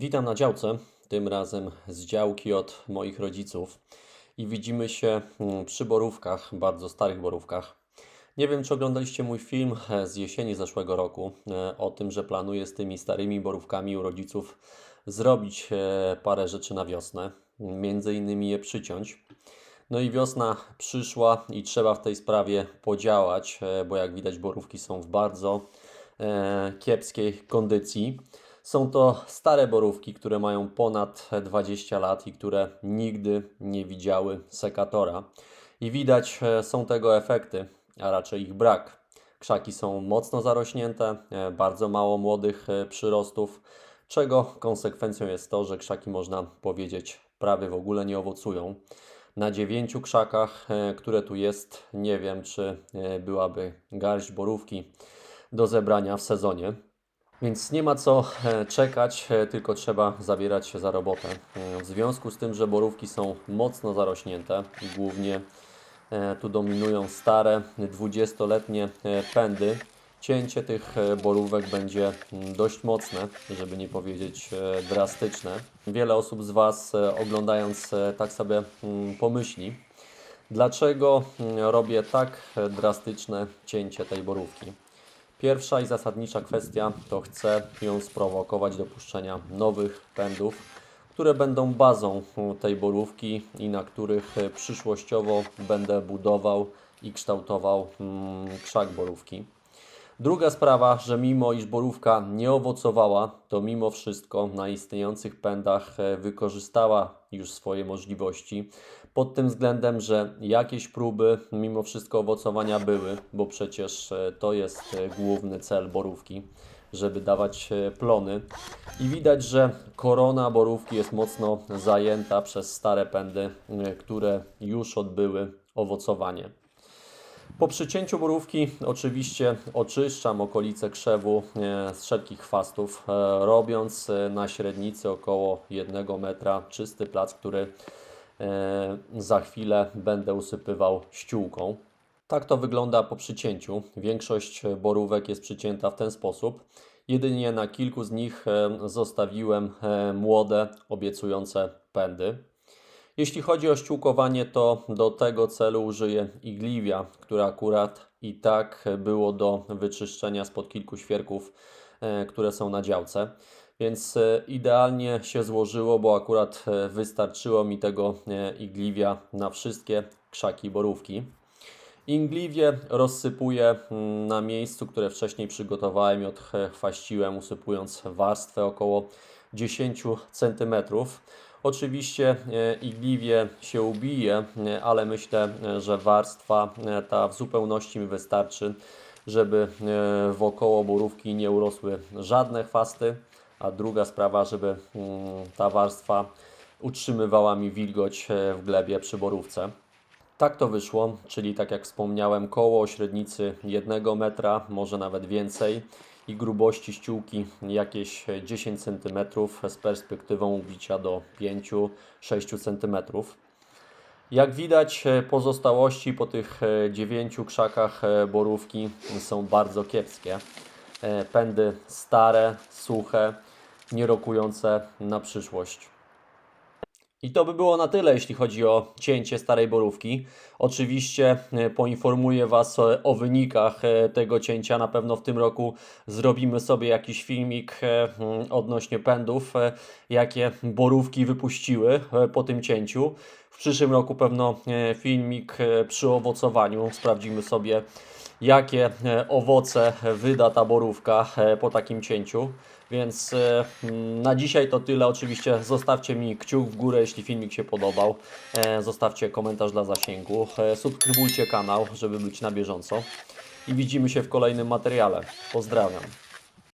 Witam na działce, tym razem z działki od moich rodziców i widzimy się mm, przy borówkach, bardzo starych borówkach. Nie wiem, czy oglądaliście mój film e, z jesieni zeszłego roku e, o tym, że planuję z tymi starymi borówkami u rodziców zrobić e, parę rzeczy na wiosnę, między innymi je przyciąć. No i wiosna przyszła i trzeba w tej sprawie podziałać, bo jak widać borówki są w bardzo kiepskiej kondycji. Są to stare borówki, które mają ponad 20 lat i które nigdy nie widziały sekatora. I widać e, są tego efekty, a raczej ich brak. Krzaki są mocno zarośnięte, e, bardzo mało młodych e, przyrostów, czego konsekwencją jest to, że krzaki można powiedzieć prawie w ogóle nie owocują. Na dziewięciu krzakach, które tu jest, nie wiem, czy byłaby garść borówki do zebrania w sezonie. Więc nie ma co e, czekać, e, tylko trzeba zabierać się za robotę. E, W związku z tym, że borówki są mocno zarośnięte głównie tu dominują stare, 20-letnie e, pędy, cięcie tych borówek będzie mm, dość mocne, żeby nie powiedzieć drastyczne. Wiele osób z Was oglądając tak sobie mm, pomyśli, dlaczego mm, robię tak drastyczne cięcie tej borówki. Pierwsza i zasadnicza kwestia to chcę ją sprowokować do puszczenia nowych pędów, które będą bazą tej borówki i na których przyszłościowo będę budował i kształtował mm, krzak borówki. Druga sprawa, że mimo iż borówka nie owocowała, to mimo wszystko na istniejących pędach e, wykorzystała już swoje możliwości. Pod tym względem, że jakieś próby mimo wszystko owocowania były, bo przecież e, to jest e, główny cel borówki, żeby dawać plony. I widać, że korona borówki jest mocno zajęta przez stare pędy, które już odbyły owocowanie. Po przycięciu borówki oczywiście oczyszczam okolice krzewu e, z wszelkich chwastów, e, robiąc e, na średnicy około 1 metra czysty plac, który za chwilę będę usypywał ściółką. Tak to wygląda po przycięciu. Większość borówek jest przycięta w ten sposób. Jedynie na kilku z nich zostawiłem młode, obiecujące pędy. Jeśli chodzi o ściółkowanie, to do tego celu użyję igliwia, które akurat i tak było do wyczyszczenia spod kilku świerków, e, które są na działce. Więc e, idealnie się złożyło, bo akurat e, wystarczyło mi tego igliwia na wszystkie krzaki borówki. Ingliwie rozsypuję mm, na miejscu, które wcześniej przygotowałem i odchwaściłem, usypując warstwę około 10 cm. Oczywiście e, igliwie się ubije, e, ale myślę, e, że warstwa ta w zupełności mi wystarczy, żeby wokoło borówki nie urosły żadne chwasty. A druga sprawa, żeby mm, ta warstwa utrzymywała mi wilgoć w glebie przy borówce. Tak to wyszło, czyli tak jak wspomniałem, koło o średnicy 1 metra, może nawet więcej i grubości ściółki jakieś 10 cm z perspektywą ubicia do 5-6 cm. Jak widać, e, pozostałości po tych 9 krzakach e, borówki są bardzo kiepskie. E, Pędy stare, suche, nierokujące na przyszłość. I to by było na tyle, jeśli chodzi o cięcie starej borówki. Oczywiście e, poinformuję Was o, wynikach e, tego cięcia. Na pewno w tym roku zrobimy sobie jakiś filmik e, mm, odnośnie pędów, jakie borówki wypuściły po tym cięciu. W przyszłym roku pewno filmik przy owocowaniu. Sprawdzimy sobie, jakie e, owoce wyda ta borówka e, po takim cięciu. Więc e, mm, na dzisiaj to tyle. Oczywiście zostawcie mi kciuk w górę, jeśli filmik się podobał. Zostawcie komentarz dla zasięgu. Subskrybujcie kanał, żeby być na bieżąco. I widzimy się w kolejnym materiale. Pozdrawiam.